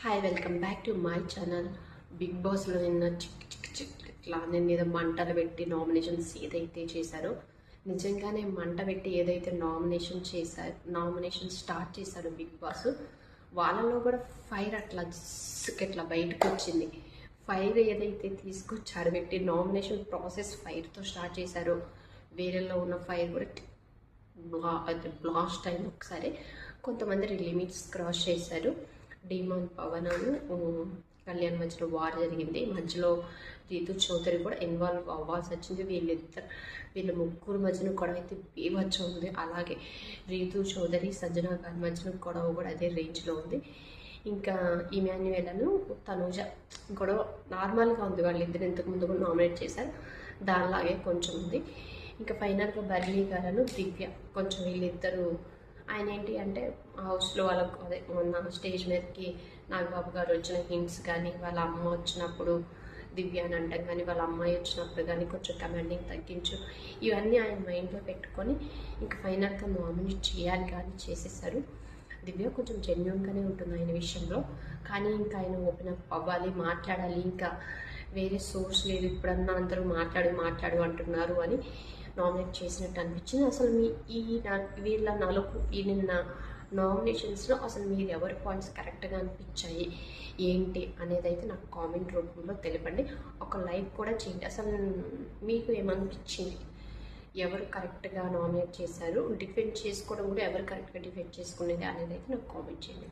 Hi welcome back to my channel big బాస్లో నిన్న చిక్ చిక్ చిక్ ఇట్లా నేను ఏదో మంటలు పెట్టి నామినేషన్స్ ఏదైతే చేశారో నిజంగానే మంట పెట్టి ఏదైతే నామినేషన్ చేశారు నామినేషన్ స్టార్ట్ చేశారు బిగ్ బాస్ వాళ్ళలో కూడా ఫైర్ అట్లా జిస్సుకి ఇట్లా బయటకు వచ్చింది. ఫైర్ ఏదైతే తీసుకొచ్చారు పెట్టి నామినేషన్ ప్రాసెస్ ఫైర్తో స్టార్ట్ చేశారో వేరేలో ఉన్న ఫైర్ కూడా బ్లా అది బ్లాస్ట్ అయింది ఒకసారి కొంతమంది లిమిట్స్ క్రాస్ చేశారు. డిమాన్ పవనను కళ్యాణ్ మధ్యలో వార్ జరిగింది. మధ్యలో రీతు చౌదరి కూడా ఇన్వాల్వ్ అవ్వాల్సి వచ్చింది. వీళ్ళిద్దరు వీళ్ళ ముగ్గురు మధ్యన గొడవ అయితే బీభత్సం ఉంది. అలాగే రీతు చౌదరి సజ్జనా గారి మధ్యన గొడవ కూడా అదే రేంజ్లో ఉంది. ఇంకా ఇమాన్యుయలను తనూజ గొడవ నార్మల్గా ఉంది. వాళ్ళిద్దరు ఇంతకు ముందు కూడా నామినేట్ చేశారు. దానిలాగే కొంచెం ఉంది. ఇంకా ఫైనల్గా బర్లీ గారను దివ్య కొంచెం వీళ్ళిద్దరూ ఆయన ఏంటి అంటే హౌస్లో వాళ్ళకు అదే మొన్న స్టేజ్ మీదకి నాగబాబు గారు వచ్చిన హింట్స్ కానీ వాళ్ళ అమ్మ వచ్చినప్పుడు దివ్య అని అంటాం కానీ వాళ్ళ అమ్మాయి వచ్చినప్పుడు కానీ కొంచెం కమాండింగ్ తగ్గించు. ఇవన్నీ ఆయన మైండ్లో పెట్టుకొని ఇంకా ఫైనల్గా నామినేట్ చేయాలి కానీ చేసేసారు. దివ్య కొంచెం జెన్యున్గానే ఉంటుంది ఆయన విషయంలో. కానీ ఇంకా ఆయన ఓపెన్ అప్ అవ్వాలి మాట్లాడాలి. ఇంకా వేరే సోర్స్ లేదు. ఇప్పుడన్నా అందరూ మాట్లాడు మాట్లాడు అంటున్నారు అని నామినేట్ చేసినట్టు అనిపించింది. అసలు మీ ఈ వీళ్ళ నలుగు ఈ నిన్న నామినేషన్స్లో అసలు మీరు ఎవరి పాయింట్స్ కరెక్ట్గా అనిపించాయి? ఏంటి అనేది అయితే నాకు కామెంట్ రూపంలో తెలిపండి. ఒక లైక్ కూడా చేయండి. అసలు మీకు ఏమనిపించింది? ఎవరు కరెక్ట్గా నామినేట్ చేశారు? డిఫెండ్ చేసుకోవడం కూడా ఎవరు కరెక్ట్గా డిఫెండ్ చేసుకునేది అనేది అయితే నాకు కామెంట్ చేయండి.